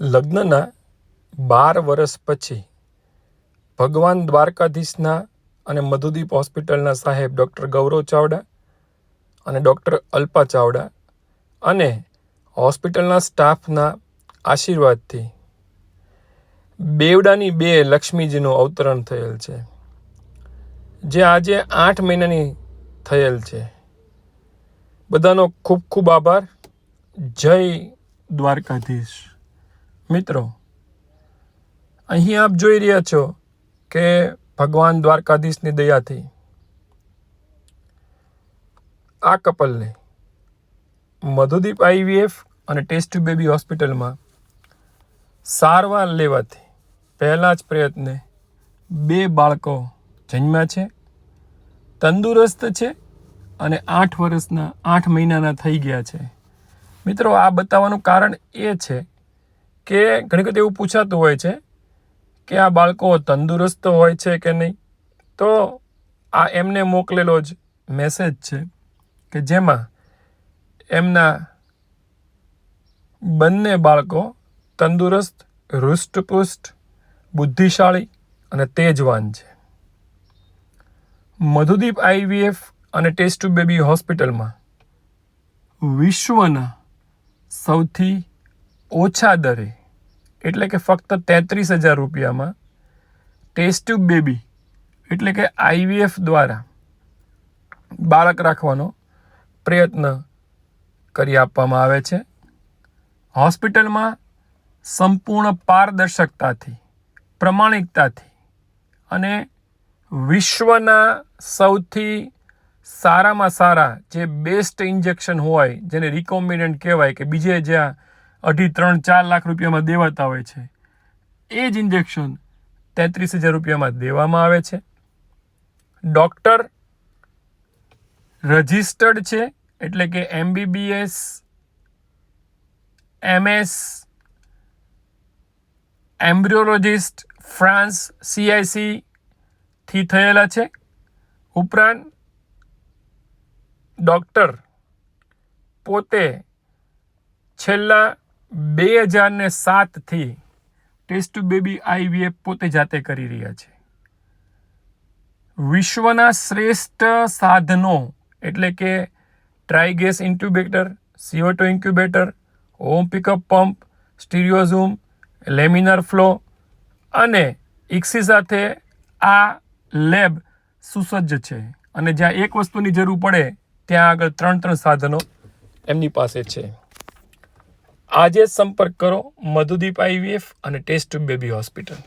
લગ્નના બાર વર્ષ પછી ભગવાન દ્વારકાધીશના અને મધુદીપ હોસ્પિટલના સાહેબ ડૉક્ટર ગૌરવ ચાવડા અને ડૉક્ટર અલ્પા ચાવડા અને હોસ્પિટલના સ્ટાફના આશીર્વાદથી બેવડાની બે લક્ષ્મીજીનું અવતરણ થયેલ છે, જે આજે આઠ મહિનાની થયેલ છે. બધાનો ખૂબ ખૂબ આભાર. જય દ્વારકાધીશ. મિત્રો, અહીં આપ જોઈ રહ્યા છો કે ભગવાન દ્વારકાધીશની દયાથી આ કપલને મધુદીપ આઈવીએફ અને ટેસ્ટ બેબી હોસ્પિટલમાં સારવાર લેવાથી પહેલાં જ પ્રયત્ને બે બાળકો જન્મ્યા છે, તંદુરસ્ત છે અને આઠ વર્ષના, આઠ મહિનાના થઈ ગયા છે. મિત્રો, આ બતાવવાનું કારણ એ છે કે ઘણી વખત એવું પૂછાતું હોય છે કે આ બાળકો તંદુરસ્ત હોય છે કે નહીં? તો આ એમને મોકલેલો જ મેસેજ છે કે જેમાં એમના બંને બાળકો તંદુરસ્ત, હૃષ્ટપુષ્ટ, બુદ્ધિશાળી અને તેજવાન છે. મધુદીપ આઈવીએફ અને ટેસ્ટ ટુ બેબી હોસ્પિટલમાં વિશ્વના સૌથી ઓછા દરે. એટલે કે ફક્ત તેત્રીસ હજાર રૂપિયામાં ટેસ્ટ ટ્યુબ બેબી, એટલે કે આઈવીએફ દ્વારા બાળક રાખવાનો પ્રયત્ન કરી આપવામાં આવે છે. હોસ્પિટલમાં સંપૂર્ણ પારદર્શકતાથી, પ્રમાણિકતાથી અને વિશ્વના સૌથી સારામાં સારા જે બેસ્ટ ઇન્જેક્શન હોય, જેને રિકોમ્બિનન્ટ કહેવાય કે બીજે જ્યાં અઢી ત્રણ ચાર લાખ રૂપિયામાં દેવાતા હોય છે. એ જ ઇન્જેક્શન તેત્રીસ હજાર રૂપિયામાં દેવામાં આવે છે. ડૉક્ટર રજિસ્ટર્ડ છે, એટલે કે MBBS MS embryologist France CIC થી થયેલા છે. ઉપરાંત ડૉક્ટર પોતે છેલ્લા બે હજારને સાતથી ટેસ્ટ બેબી આઈવીએફ પોતે જાતે કરી રહ્યા છે. વિશ્વના શ્રેષ્ઠ સાધનો એટલે કે trigas incubator, CO two incubator, home pickup pump stereo zoom laminar flow અને ઇક્સી સાથે આ લેબ સુસજ્જ છે અને જ્યાં એક વસ્તુની જરૂર પડે, ત્યાં આગળ ત્રણ ત્રણ સાધનો એમની પાસે છે. આજે જ સંપર્ક કરો મધુદીપ આઈવીએફ અને ટેસ્ટ બેબી હોસ્પિટલ.